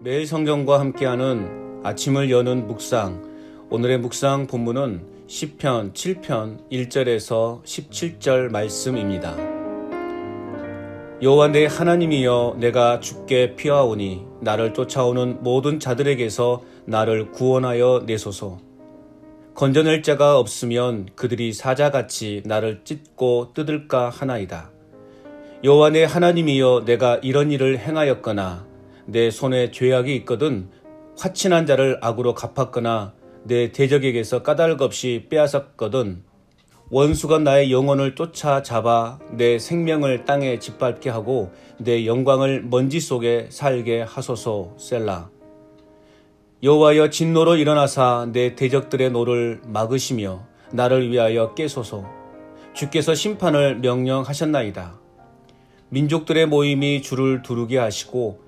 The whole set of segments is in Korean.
매일 성경과 함께하는 아침을 여는 묵상. 오늘의 묵상 본문은 시편 7편 1절에서 17절 말씀입니다. 여호와 내 하나님이여 내가 주께 피하오니 나를 쫓아오는 모든 자들에게서 나를 구원하여 내소서. 건져낼 자가 없으면 그들이 사자같이 나를 찢고 뜯을까 하나이다. 여호와 내 하나님이여 내가 이런 일을 행하였거나 내 손에 죄악이 있거든 화친한 자를 악으로 갚았거나 내 대적에게서 까닭 없이 빼앗았거든. 원수가 나의 영혼을 쫓아 잡아 내 생명을 땅에 짓밟게 하고 내 영광을 먼지 속에 살게 하소서 셀라. 여호와여 진노로 일어나사 내 대적들의 노를 막으시며 나를 위하여 깨소서. 주께서 심판을 명령하셨나이다. 민족들의 모임이 주를 두르게 하시고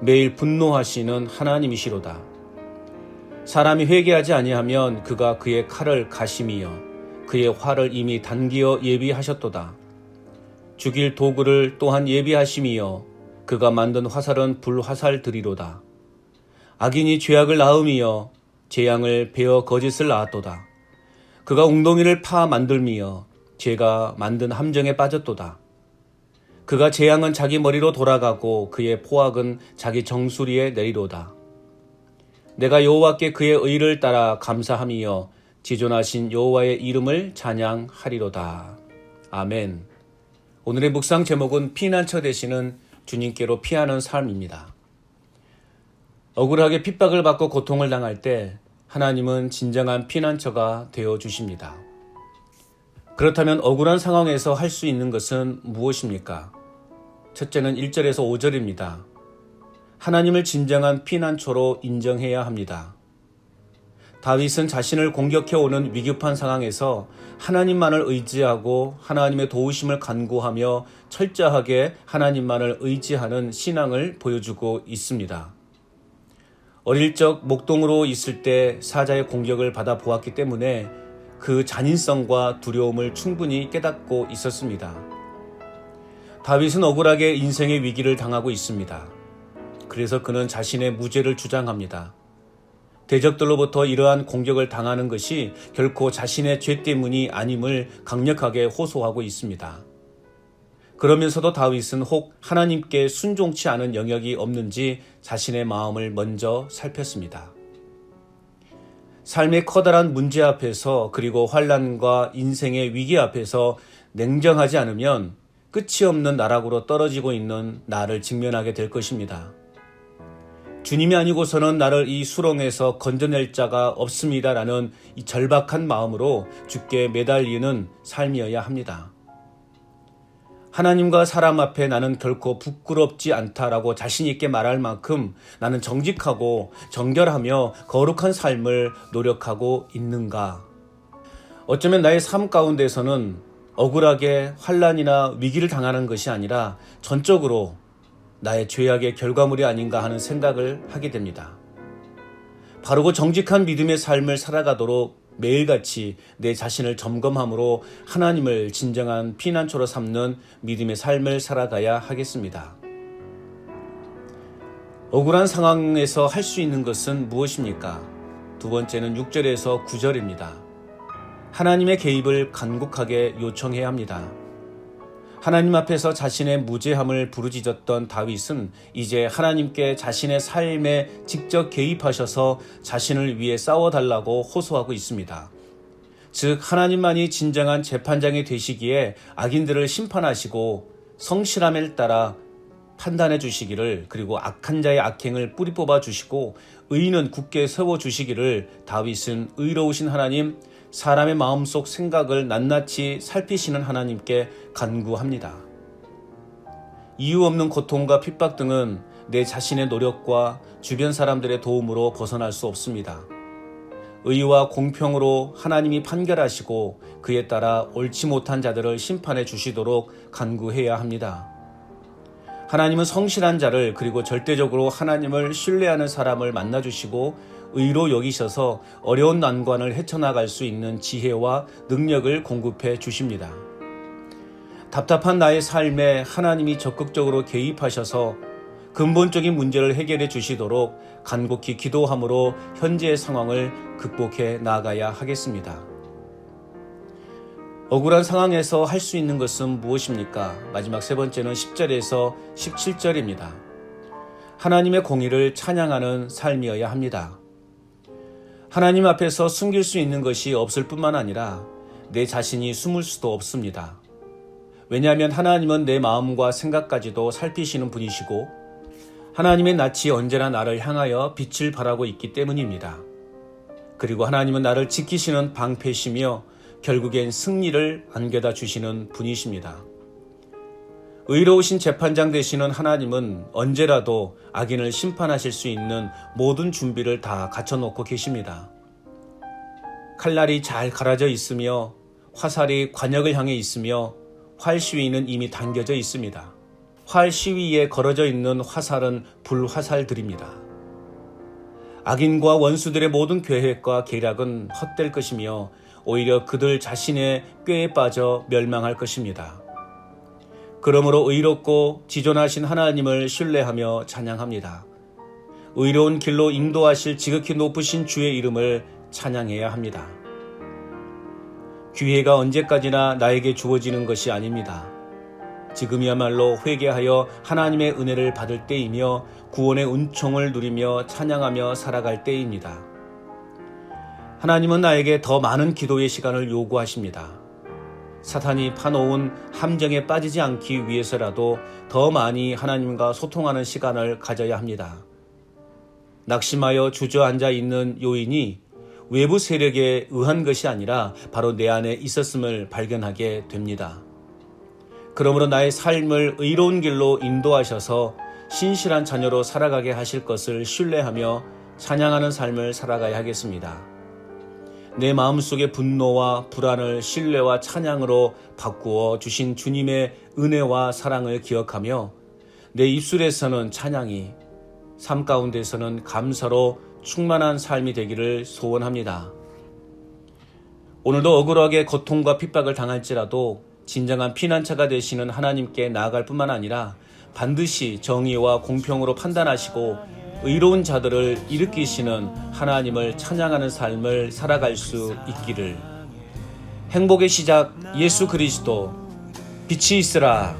매일 분노하시는 하나님이시로다. 사람이 회개하지 아니하면 그가 그의 칼을 가심이여 그의 활을 이미 단기어 예비하셨도다. 죽일 도구를 또한 예비하심이여 그가 만든 화살은 불화살들이로다. 악인이 죄악을 낳음이여 재앙을 베어 거짓을 낳았도다. 그가 웅덩이를 파 만들미여 죄가 만든 함정에 빠졌도다. 그가 재앙은 자기 머리로 돌아가고 그의 포악은 자기 정수리에 내리로다. 내가 여호와께 그의 의를 따라 감사함이여 지존하신 여호와의 이름을 찬양하리로다. 아멘. 오늘의 묵상 제목은 피난처 되시는 주님께로 피하는 삶입니다. 억울하게 핍박을 받고 고통을 당할 때 하나님은 진정한 피난처가 되어 주십니다. 그렇다면 억울한 상황에서 할 수 있는 것은 무엇입니까? 첫째는 1절에서 5절입니다. 하나님을 진정한 피난처로 인정해야 합니다. 다윗은 자신을 공격해오는 위급한 상황에서 하나님만을 의지하고 하나님의 도우심을 간구하며 철저하게 하나님만을 의지하는 신앙을 보여주고 있습니다. 어릴 적 목동으로 있을 때 사자의 공격을 받아 보았기 때문에 그 잔인성과 두려움을 충분히 깨닫고 있었습니다. 다윗은 억울하게 인생의 위기를 당하고 있습니다. 그래서 그는 자신의 무죄를 주장합니다. 대적들로부터 이러한 공격을 당하는 것이 결코 자신의 죄 때문이 아님을 강력하게 호소하고 있습니다. 그러면서도 다윗은 혹 하나님께 순종치 않은 영역이 없는지 자신의 마음을 먼저 살폈습니다. 삶의 커다란 문제 앞에서 그리고 환란과 인생의 위기 앞에서 냉정하지 않으면 끝이 없는 나락으로 떨어지고 있는 나를 직면하게 될 것입니다. 주님이 아니고서는 나를 이 수렁에서 건져낼 자가 없습니다라는 이 절박한 마음으로 주께 매달리는 삶이어야 합니다. 하나님과 사람 앞에 나는 결코 부끄럽지 않다라고 자신있게 말할 만큼 나는 정직하고 정결하며 거룩한 삶을 노력하고 있는가? 어쩌면 나의 삶 가운데서는 억울하게 환란이나 위기를 당하는 것이 아니라 전적으로 나의 죄악의 결과물이 아닌가 하는 생각을 하게 됩니다. 바르고 정직한 믿음의 삶을 살아가도록 매일같이 내 자신을 점검함으로 하나님을 진정한 피난처로 삼는 믿음의 삶을 살아가야 하겠습니다. 억울한 상황에서 할 수 있는 것은 무엇입니까? 두 번째는 6절에서 9절입니다. 하나님의 개입을 간곡하게 요청해야 합니다. 하나님 앞에서 자신의 무죄함을 부르짖었던 다윗은 이제 하나님께 자신의 삶에 직접 개입하셔서 자신을 위해 싸워달라고 호소하고 있습니다. 즉, 하나님만이 진정한 재판장이 되시기에 악인들을 심판하시고 성실함에 따라 판단해 주시기를 그리고 악한 자의 악행을 뿌리 뽑아 주시고 의인은 굳게 세워 주시기를 다윗은 의로우신 하나님 사람의 마음속 생각을 낱낱이 살피시는 하나님께 간구합니다. 이유 없는 고통과 핍박 등은 내 자신의 노력과 주변 사람들의 도움으로 벗어날 수 없습니다. 의와 공평으로 하나님이 판결하시고 그에 따라 옳지 못한 자들을 심판해 주시도록 간구해야 합니다. 하나님은 성실한 자를 그리고 절대적으로 하나님을 신뢰하는 사람을 만나 주시고 의로 여기셔서 어려운 난관을 헤쳐나갈 수 있는 지혜와 능력을 공급해 주십니다. 답답한 나의 삶에 하나님이 적극적으로 개입하셔서 근본적인 문제를 해결해 주시도록 간곡히 기도함으로 현재의 상황을 극복해 나가야 하겠습니다. 억울한 상황에서 할 수 있는 것은 무엇입니까? 마지막 세 번째는 10절에서 17절입니다. 하나님의 공의를 찬양하는 삶이어야 합니다. 하나님 앞에서 숨길 수 있는 것이 없을 뿐만 아니라 내 자신이 숨을 수도 없습니다. 왜냐하면 하나님은 내 마음과 생각까지도 살피시는 분이시고 하나님의 낯이 언제나 나를 향하여 빛을 발하고 있기 때문입니다. 그리고 하나님은 나를 지키시는 방패시며 결국엔 승리를 안겨다 주시는 분이십니다. 의로우신 재판장 되시는 하나님은 언제라도 악인을 심판하실 수 있는 모든 준비를 다 갖춰놓고 계십니다. 칼날이 잘 갈아져 있으며 화살이 관역을 향해 있으며 활 시위는 이미 당겨져 있습니다. 활 시위에 걸어져 있는 화살은 불화살들입니다. 악인과 원수들의 모든 계획과 계략은 헛될 것이며 오히려 그들 자신의 꾀에 빠져 멸망할 것입니다. 그러므로 의롭고 지존하신 하나님을 신뢰하며 찬양합니다. 의로운 길로 인도하실 지극히 높으신 주의 이름을 찬양해야 합니다. 기회가 언제까지나 나에게 주어지는 것이 아닙니다. 지금이야말로 회개하여 하나님의 은혜를 받을 때이며 구원의 은총을 누리며 찬양하며 살아갈 때입니다. 하나님은 나에게 더 많은 기도의 시간을 요구하십니다. 사탄이 파놓은 함정에 빠지지 않기 위해서라도 더 많이 하나님과 소통하는 시간을 가져야 합니다. 낙심하여 주저앉아 있는 요인이 외부 세력에 의한 것이 아니라 바로 내 안에 있었음을 발견하게 됩니다. 그러므로 나의 삶을 의로운 길로 인도하셔서 신실한 자녀로 살아가게 하실 것을 신뢰하며 찬양하는 삶을 살아가야 하겠습니다. 내 마음속의 분노와 불안을 신뢰와 찬양으로 바꾸어 주신 주님의 은혜와 사랑을 기억하며 내 입술에서는 찬양이, 삶 가운데서는 감사로 충만한 삶이 되기를 소원합니다. 오늘도 억울하게 고통과 핍박을 당할지라도 진정한 피난처가 되시는 하나님께 나아갈 뿐만 아니라 반드시 정의와 공평으로 판단하시고 의로운 자들을 일으키시는 하나님을 찬양하는 삶을 살아갈 수 있기를. 행복의 시작 예수 그리스도. 빛이 있으라